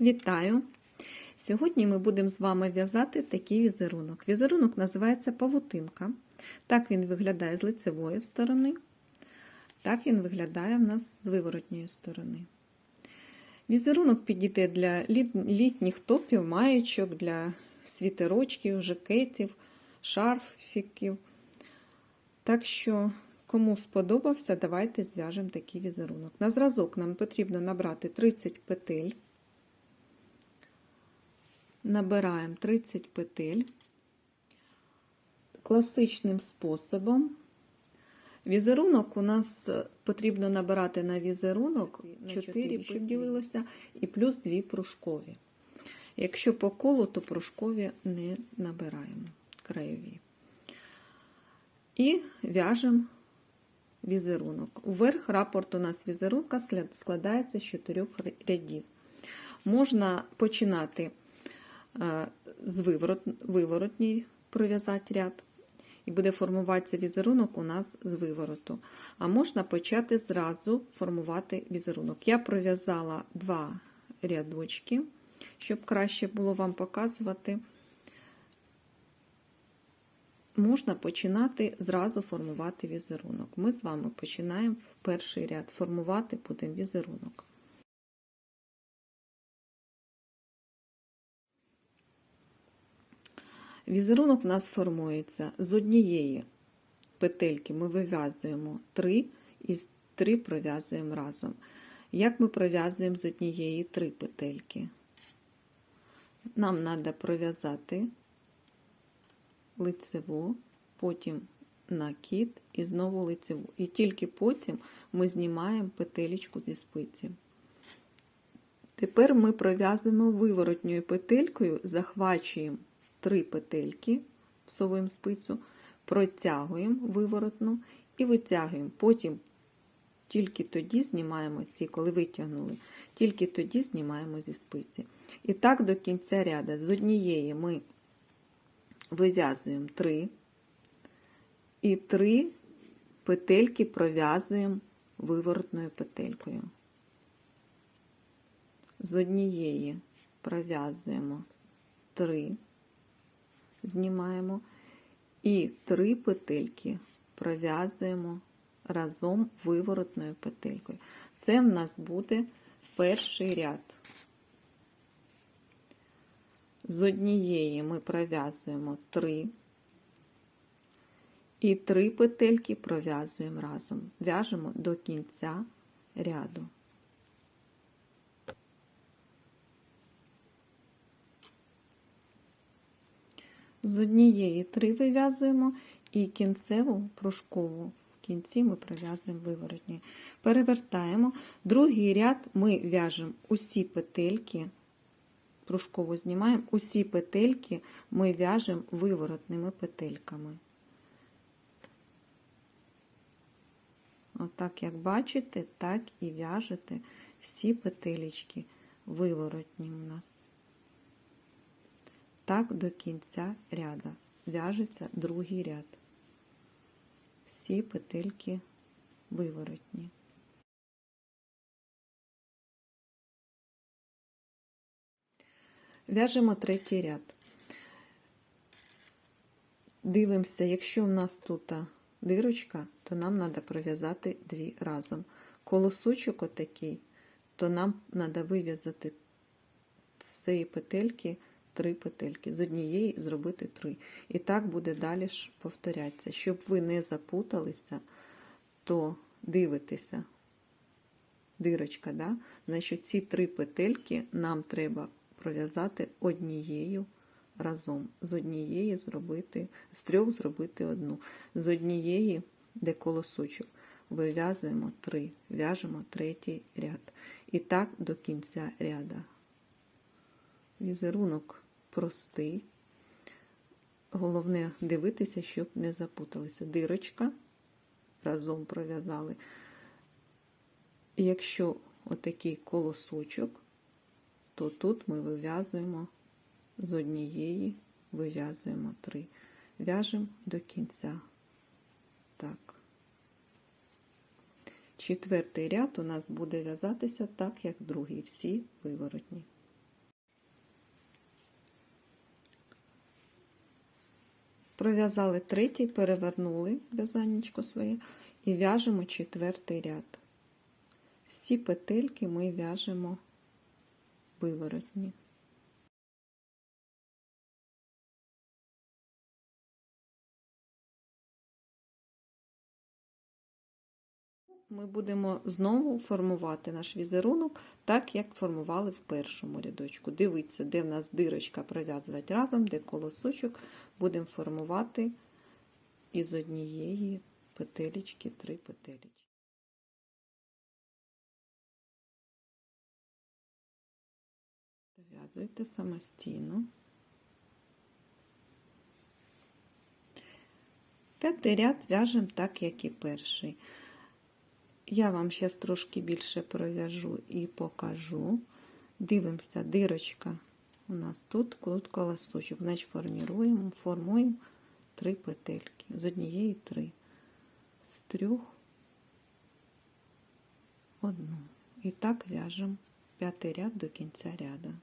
Вітаю! Сьогодні ми будемо з вами в'язати такий візерунок. Візерунок називається павутинка. Так він виглядає з лицевої сторони, так він виглядає в нас з виворотньої сторони. Візерунок підійде для літніх топів, маєчок, для світерочків, жакетів, шарфіків. Так що, кому сподобався, давайте зв'яжемо такий візерунок. На зразок нам потрібно набрати 30 петель. Набираємо 30 петель класичним способом. Візерунок у нас потрібно набирати на візерунок 4, щоб ділилося, і плюс 2 пружкові. Якщо по колу, то пружкові не набираємо краєві. І в'яжемо візерунок. Вверх рапорт у нас візерунка складається з 4 рядів. Можна починати з виворот, виворотній пров'язати ряд, і буде формуватися візерунок у нас з вивороту. А можна почати зразу формувати візерунок. Я пров'язала два рядочки, щоб краще було вам показувати. Можна починати зразу формувати візерунок. Ми з вами починаємо перший ряд формувати будемо візерунок. Візерунок у нас формується з однієї петельки ми вив'язуємо 3 і 3 пров'язуємо разом. Як ми пров'язуємо з однієї 3 петельки? Нам треба пров'язати лицеву, потім накид і знову лицеву. І тільки потім ми знімаємо петелечку зі спиці. Тепер ми пров'язуємо виворотньою петелькою, захвачуємо три петельки, всовуємо спицю, протягуємо виворотну і витягуємо. Потім тільки тоді знімаємо ці, коли витягнули, тільки тоді знімаємо зі спиці. І так до кінця ряду. З однієї ми вив'язуємо 3 і 3 петельки пров'язуємо виворотною петелькою. З однієї пров'язуємо 3, знімаємо, і 3 петельки пров'язуємо разом виворотною петелькою. Це в нас буде перший ряд. З однієї ми пров'язуємо 3 і 3 петельки пров'язуємо разом. В'яжемо до кінця ряду. З однієї 3 вив'язуємо і кінцеву пружкову. В кінці ми пров'язуємо виворотні. Перевертаємо. Другий ряд ми в'яжемо усі петельки пружкову знімаємо, усі петельки ми в'яжемо виворотними петельками. Отак, як бачите, так і в'яжете всі петелечки виворотні у нас. Так до кінця ряда в'яжеться другий ряд. Всі петельки виворотні. В'яжемо третій ряд. Дивимося, якщо в нас тут дирочка, то нам треба пров'язати дві разом. Колосочок отакий, то нам треба вив'язати з цієї петельки три петельки. З однієї зробити три. І так буде далі повторятися. Щоб ви не запуталися, то дивитеся. Дирочка, да? Значить, ці три петельки нам треба пров'язати однією разом. З однієї зробити, з трьох зробити одну. З однієї, де колосочок, вив'язуємо три, в'яжемо третій ряд. І так до кінця ряда. Візерунок простий. Головне дивитися, щоб не запуталися. Дирочка разом пров'язали. Якщо отакий колосочок, то тут ми вив'язуємо з однієї, вив'язуємо три. В'яжемо до кінця. Так. Четвертий ряд у нас буде в'язатися так, як другий, всі виворотні. Пров'язали третій, перевернули в'язанечко своє і в'яжемо четвертий ряд. Всі петельки ми в'яжемо виворотні. Ми будемо знову формувати наш візерунок, так як формували в першому рядочку. Дивіться, де в нас дирочка пров'язувати разом, де колосочок будемо формувати із однієї петелечки три петелечки. Дов'язуйте самостійно. П'ятий ряд в'яжемо так, як і перший. Я вам зараз трошки більше пров'яжу і покажу. Дивимося, дирочка у нас тут, тут колосочок. Значить, формуємо, формуємо три петельки. З однієї три. З трьох одну. І так в'яжемо п'ятий ряд до кінця ряду.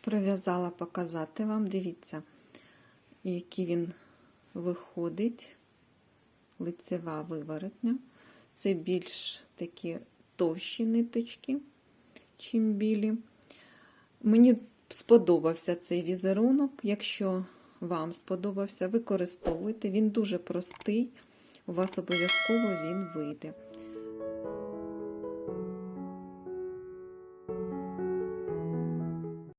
Пров'язала показати вам, дивіться, який він виходить лицева виворотня. Це більш такі товщі ниточки, чим білі. Мені сподобався цей візерунок. Якщо вам сподобався, використовуйте. Він дуже простий, у вас обов'язково він вийде.